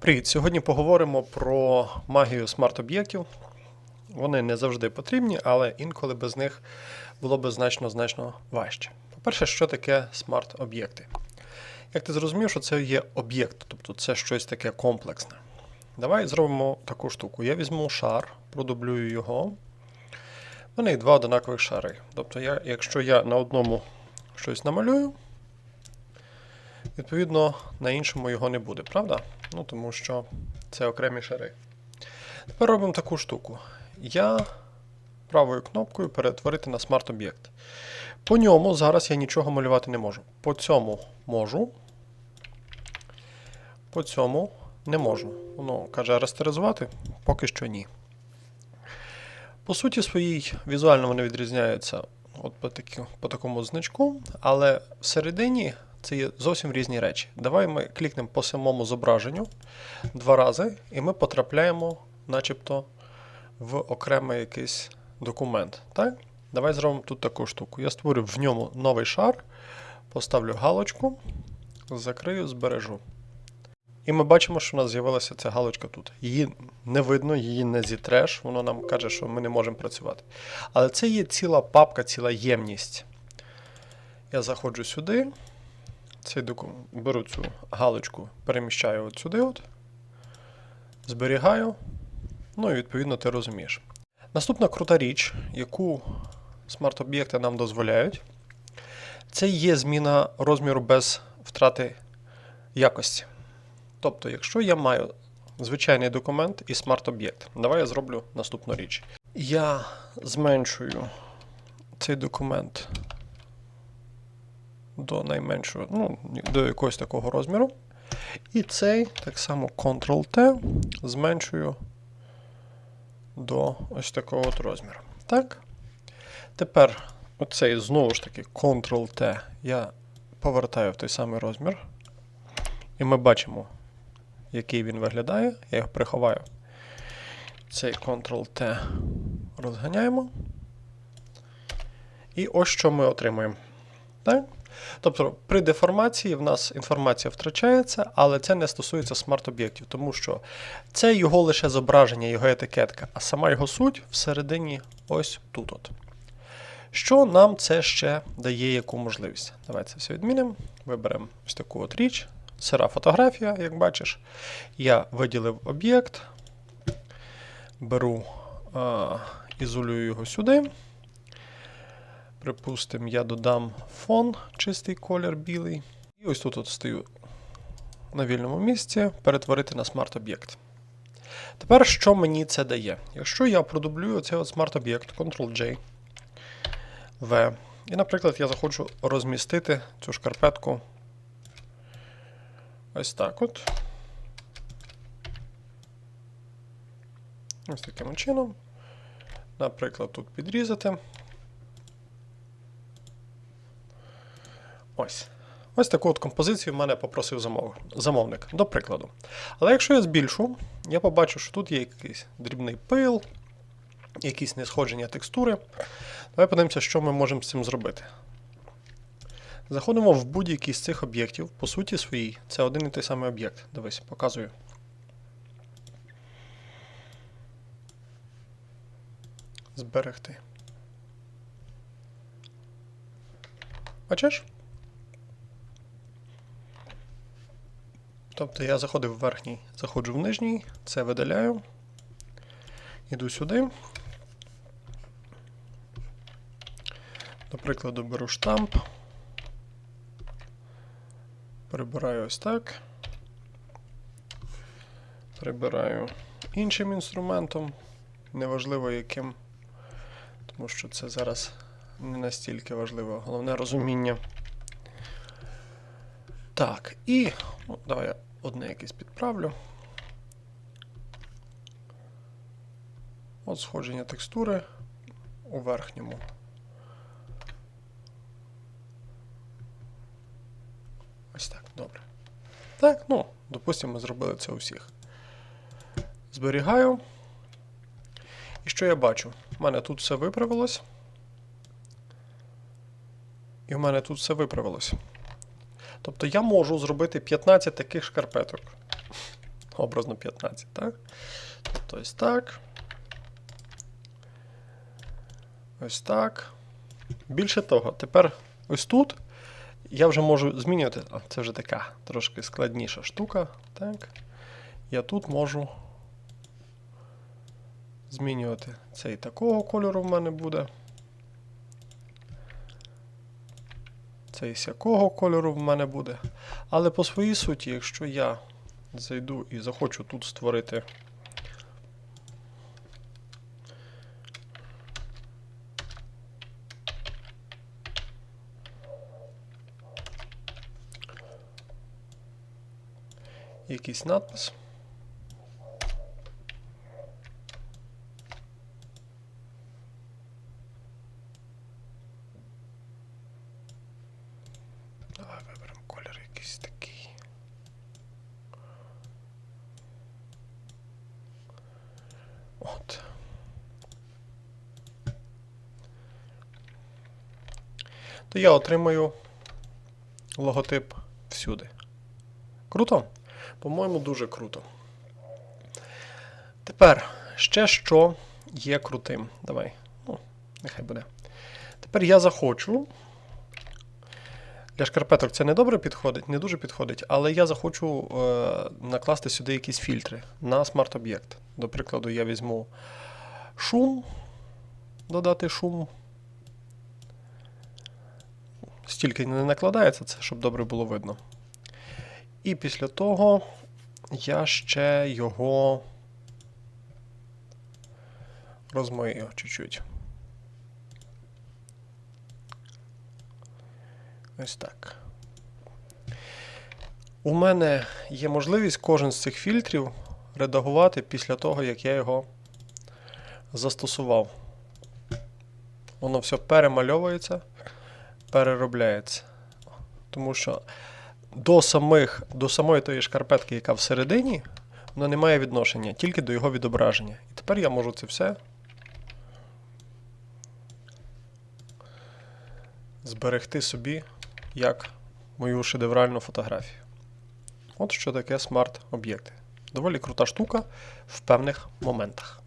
Привіт! Сьогодні поговоримо про магію смарт-об'єктів. Вони не завжди потрібні, але інколи без них було б значно значно важче. По-перше, що таке смарт-об'єкти? Як ти зрозумів, що це є об'єкт, тобто це щось таке комплексне. Давай зробимо таку штуку. Я візьму шар, продублюю його. У мене є два однакових шари. Тобто, я, якщо я на одному щось намалюю, Відповідно, на іншому його не буде, правда? Ну, тому що це окремі шари. Тепер робимо таку штуку. Я правою кнопкою перетворити на смарт-об'єкт. По ньому зараз я нічого малювати не можу. По цьому можу. По цьому не можу. Воно каже растеризувати, поки що ні. По суті своїй, візуально вони відрізняються от по, такі, по такому значку, але всередині це є зовсім різні речі. Давай ми клікнемо по самому зображенню два рази, і ми потрапляємо, начебто, в окремий якийсь документ. Так? Давай зробимо тут таку штуку. Я створю в ньому новий шар, поставлю галочку, закрию, збережу. І ми бачимо, що у нас з'явилася ця галочка тут. Її не видно, її не зітреш, воно нам каже, що ми не можемо працювати. Але це є ціла папка, ціла ємність. Я заходжу сюди, цей доку... беру цю галочку, переміщаю от сюди, от, зберігаю. Ну і відповідно ти розумієш. Наступна крута річ, яку смарт-об'єкти нам дозволяють, це є зміна розміру без втрати якості. Тобто, якщо я маю звичайний документ і смарт-об'єкт, давай я зроблю наступну річ. Я зменшую цей документ до найменшого, ну, до якогось такого розміру. І цей так само Ctrl-T зменшую до ось такого от розміру. Так? Тепер оцей знову ж таки Ctrl-T я повертаю в той самий розмір. І ми бачимо, який він виглядає. Я його приховаю. Цей Ctrl-T розганяємо. І ось що ми отримуємо. Так? Тобто при деформації в нас інформація втрачається, але це не стосується смарт-об'єктів, тому що це його лише зображення, його етикетка, а сама його суть всередині ось тут. от. Що нам це ще дає яку можливість? Давайте все відмінимо. Виберемо ось таку от річ. Сира фотографія, як бачиш. Я виділив об'єкт, беру, а, ізолюю його сюди. Припустимо, я додам фон, чистий колір білий. І ось тут от стою на вільному місці, перетворити на смарт-об'єкт. Тепер що мені це дає? Якщо я продублюю цей от смарт-об'єкт, Ctrl-J, V, і, наприклад, я захочу розмістити цю шкарпетку ось так от. Ось таким чином. Наприклад, тут підрізати. Ось. Ось таку от композицію в мене попросив замов... замовник, до прикладу. Але якщо я збільшу, я побачу, що тут є якийсь дрібний пил, якісь несходження текстури. Давай подивимося, що ми можемо з цим зробити. Заходимо в будь-який з цих об'єктів, по суті своїй, це один і той самий об'єкт. Дивись, показую. Зберегти. Бачиш? Тобто я заходив в верхній, заходжу в нижній, це видаляю. Іду сюди. До прикладу, беру штамп. Прибираю ось так. Прибираю іншим інструментом, неважливо яким, тому що це зараз не настільки важливо, головне розуміння. Так, і ну, давай я одне якесь підправлю. От сходження текстури у верхньому. Ось так, добре. Так, ну, допустимо, ми зробили це у всіх. Зберігаю. І що я бачу? У мене тут все виправилось. І в мене тут все виправилось. Тобто я можу зробити 15 таких шкарпеток. образно 15, так? Тобто ось так. Ось так. Більше того, тепер ось тут я вже можу змінювати. А, це вже така трошки складніша штука. Так. Я тут можу змінювати цей такого кольору в мене буде. Цей сякого кольору в мене буде. Але по своїй суті, якщо я зайду і захочу тут створити. Якийсь надпис. Давай виберемо якийсь такий. То я отримаю логотип всюди. Круто? По-моєму, дуже круто. Тепер ще що є крутим. Давай. Ну, нехай буде. Тепер я захочу. Для шкарпеток це не добре підходить, не дуже підходить, але я захочу е, накласти сюди якісь фільтри на смарт-об'єкт. До прикладу, я візьму шум, додати шум. Стільки не накладається, це щоб добре було видно. І після того я ще його розмию чуть-чуть. Ось так. У мене є можливість кожен з цих фільтрів редагувати після того, як я його застосував. Воно все перемальовується, переробляється. Тому що до, самих, до самої тої шкарпетки, яка всередині, вона не має відношення, тільки до його відображення. І тепер я можу це все зберегти собі як мою шедевральну фотографію. От що таке смарт-об'єкти. Доволі крута штука в певних моментах.